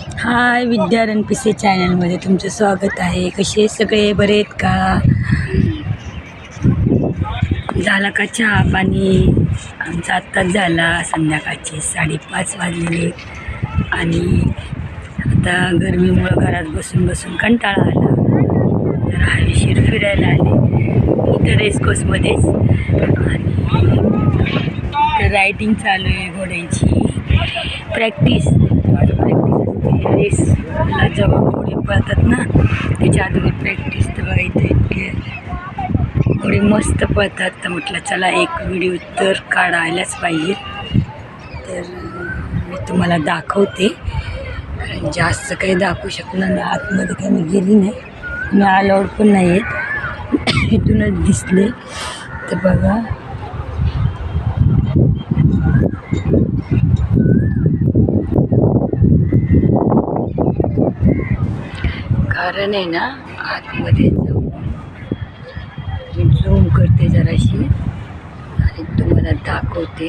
हाय विद्या रणपिसे चॅनलमध्ये तुमचं स्वागत आहे. कसे सगळे? बरे आहेत का? झाला का चहा पाणी? आमचा आत्ताच झाला. संध्याकाळचे साडेपाच वाजलेले. आणि आता गरमीमुळं घरात बसून बसून कंटाळा आला. तर हवेशीर फिरायला आले. इथं रेसकोर्समध्येच आणि रायटिंग चालू आहे घोड्यांची. प्रॅक्टिस प्रॅक्टिस असते जेव्हा घोडे पळतात ना त्याच्या आधी प्रॅक्टिस तर बघायचं इतके. घोडे मस्त पळतात तर म्हटलं चला एक व्हिडिओ तर काढायलाच पाहिजे. तर मी तुम्हाला दाखवते. कारण जास्त काही दाखवू शकणार नाही. आतमध्ये काही मी गेली नाही. मी अलाउड पण नाही आहेत इथूनच दिसले. तर बघा. कारण आहे ना आतमध्ये जाऊन मी झूम करते जराशी. आणि तुम्हाला दाखवते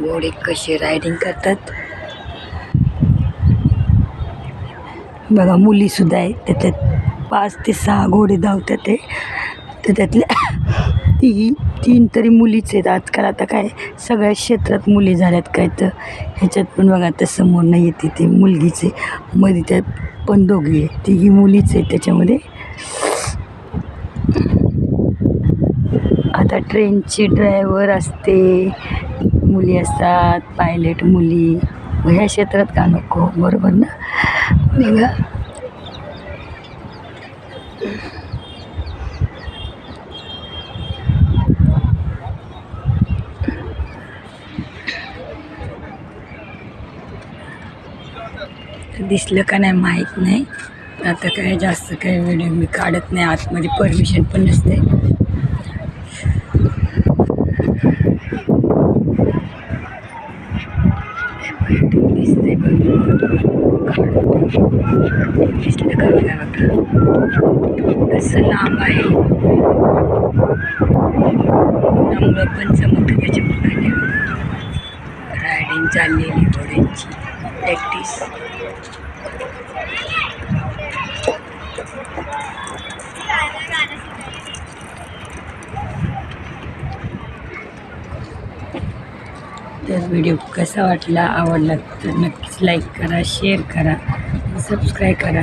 घोडे कसे रायडिंग करतात. बघा मुलीसुद्धा आहेत. त्याच्यात पाच ते सहा घोडे धावतात ते. तर त्यातल्या तिघी तीन तरी मुलीच आहेत. आजकाल आता काय सगळ्या क्षेत्रात मुली झाल्यात काय तर. ह्याच्यात पण बघा आता समोर नाही येते ते मुलगीचे. मध्ये त्यात पण दोघी आहे तिघी मुलीच आहेत त्याच्यामध्ये. आता ट्रेनचे ड्रायव्हर असते. मुली असतात पायलट मुली. ह्या क्षेत्रात का नको? बरोबर ना? बघा. दिसलं का नाही माहीत नाही. आता काय जास्त काही व्हिडिओ मी काढत नाही. आतमध्ये परमिशन पण नसते. दिसते दिसलं का थोडंसं लांब आहे. उन्हामुळं पण चमकतं त्याच्या रायडिंग चाललेली थोड्यांची प्रॅक्टिस तर व्हिडिओ कसा वाटला आवडला तर नक्कीच लाईक करा शेअर करा सबस्क्राईब करा.